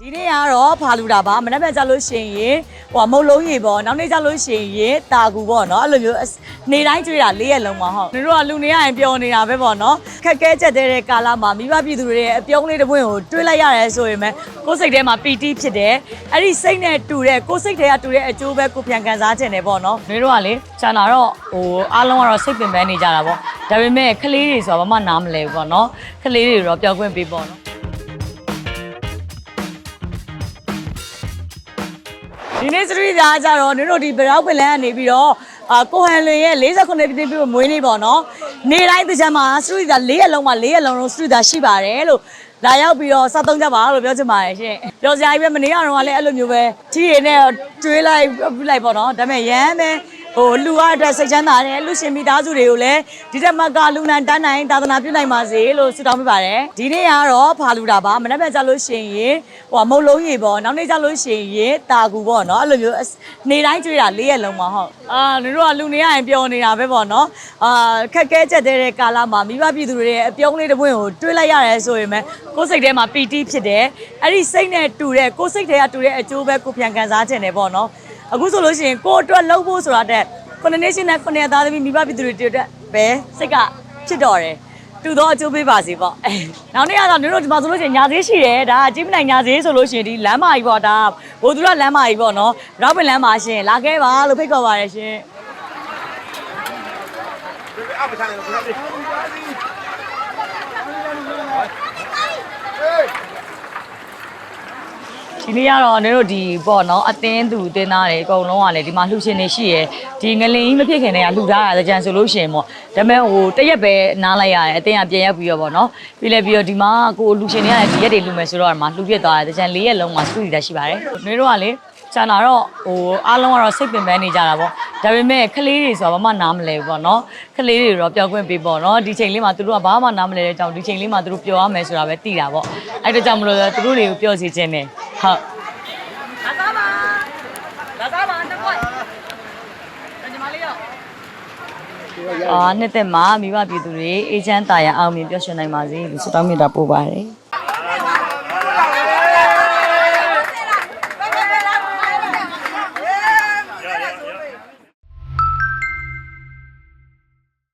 ဒီနေ့ကတော့ဖာလူတာပါမနေ့ကကြလို့ရှိရင်ဟိုမုတ်လုံးရေပေါ့နောက်နေ့ကြလို့ရှိရင်တာကူပေါ့နော်အဲ့လိုမျိုးနေတိုင်းကျွေးတာလေးရက်လုံးမှာဟုတ်တို့ကလူနေရရင်ပျော်နေတာပဲပေါ့နော်ခက်ခဲချက်တဲ့ကာလမှာမိဘပြည်သူတွေရဲ့အပြုံးလေးတစ်ပွင့်ကိုတွေးလိုက်ရတယ်ဆိုရင်မဲ့ကိုယ်စိတ်ထဲမှာပီတိဖြစ်တယ်အဲ့ဒီစိတ်နဲ့တူတဲ့ကိုယ်စိတ်ထဲကတူတဲ့အကျိုးပဲကိုပြန်ကန်စားခြင်းတယ်ပေါ့နော်တို့ကလေခြံတာတော့ဟိုအားလုံးကတော့စိတ်ပင်ပန်းနေကြတာပေါ့ဒါပေမဲ့ကလေးတွေဆိုတော့ဘာမှနားမလဲဘူးပေါ့နော်ကလေးတွေတော့ပျောက်ခွင့်ပေးပေါ့နော် ဒီနေ့စထရီသားကြတော့နင်တို့ဒီဗရောက်ပင်လန်းကနေပြီးတော့အာကိုဟန်လွင်ရဲ့48ပြည့်ပြည့်မွေးနေ့ပေါ့နော်နေတိုင်းတစ်ချက်မှာစထရီသား၄ရက်လုံးမှာ၄ရက်လုံးလုံးစထရီသားရှိပါတယ်လို့လာရောက်ပြီးတော့စားသုံးကြပါလို့ပြောချင်ပါတယ်ရှင်ပြောစရာကြီးပဲမနေရတော့လည်းအဲ့လိုမျိုးပဲထီရည်နဲ့ကျွေးလိုက်ပြလိုက်ပေါ့နော်ဒါပေမဲ့ရမ်းပဲ ဟိုလူရတဲ့စိတ်ချမ်းသာတယ်လူရှင်မိသားစုတွေကိုလည်းဒီတက်မကလူနိုင်တန်းနိုင်သာသနာပြုနိုင်ပါစေလို့ဆုတောင်းပေးပါတယ်ဒီနေ့ကတော့ဖာလူတာပါမနေ့ကကြလို့ရှိရင်ဟိုမုတ်လုံးရေပေါ့နောက်နေ့ကြလို့ရှိရင်တာကူပေါ့နော်အဲ့လိုမျိုးနေတိုင်းကျွေးတာ၄ရက်လုံးမှာဟုတ်အာတို့ကလူနေရရင်ပျော်နေတာပဲပေါ့နော်အာခက်ခဲချက်တဲ့ကာလမှာမိဘပြည်သူတွေရဲ့အပြုံးလေးတစ်ပွင့်ကိုတွေးလိုက်ရတယ်ဆိုရင်မဲ့ကိုယ်စိတ်ထဲမှာပီတိဖြစ်တယ်အဲ့ဒီစိတ်နဲ့တူတဲ့ကိုယ်စိတ်ထဲကတူတဲ့အကျိုးပဲကိုပြန်ကန်စားခြင်းတယ်ပေါ့နော် အခုဆိုလို့ရှိရင်ကိုယ့်အတွက်လှုပ်ဖို့ဆိုတာတဲ့ coordination နဲ့ coordination သားသမီးမိဘပြည်သူတွေတို့အတွက်ပဲစိတ်ကဖြစ်တော့တယ်တူတော့အကျိုးပေးပါစေပေါ့နောက်နေ့ကတော့တို့ဒီမှာဆိုလို့ရှိရင်ညာသေးရှိတယ်ဒါကြီးမနိုင်ညာသေးဆိုလို့ရှိရင်ဒီလမ်းမကြီးပေါ့ဒါဘိုလ်သူရလမ်းမကြီးပေါ့နော်ရောက်ပင်လမ်းမရှင်လာခဲ့ပါလို့ဖိတ်ခေါ်ပါရရှင်အပ္ပချာနေကိုခဏလေးဟေး ဒီနေ့ကတော့နင်တို့ဒီပေါ့နော်အတင်းသူအတင်းသားတွေအကုန်လုံးကလည်းဒီမှာလှူရှင်နေရှိရယ်ဒီငလင်ကြီးမဖြစ်ခင်တည်းကလှူထားတာကြံဆိုလို့ရှိရင်ပေါ့ဒါပေမဲ့ဟိုတရက်ပဲနားလိုက်ရတယ်အတင်းကပြန်ရောက်ပြီးတော့ပေါ့နော်ပြီးလဲပြီးတော့ဒီမှာကိုလှူရှင်တွေကလည်းဒီရက်တွေလှူမယ်ဆိုတော့ဒီမှာလှူပြစ်သွားတယ်ကြံ၄ရက်လုံးမှာစတူဒီတာရှိပါတယ်နင်တို့ကလေကျန်တာတော့ဟိုအားလုံးကတော့စိတ်ပင်ပန်းနေကြတာပေါ့ဒါပေမဲ့ကလေးတွေဆိုတော့ဘာမှနားမလဲဘူးပေါ့နော်ကလေးတွေတော့ပျောက်ခွင့်ပေးပေါ့နော်ဒီချိန်လေးမှာသူတို့ကဘာမှနားမလဲတဲ့အကြောင်းဒီချိန်လေးမှာသူတို့ပျော်ရမယ်ဆိုတာပဲသိတာပေါ့အဲ့ဒါကြောင့်မလို့သူတို့တွေကိုပျော်စီခြင်းနဲ့ ဟုတ်လာသားပါလာသားပါနှစ်ခွက်ညီမလေးရောအာနှစ်သက်မှာမိဘပြည်သူတွေအေချမ်းတာရအောင်မြင်ပျော်ရွှင်နိုင်ပါစေလို့ဆုတောင်းမေတ္တာပို့ပါတယ်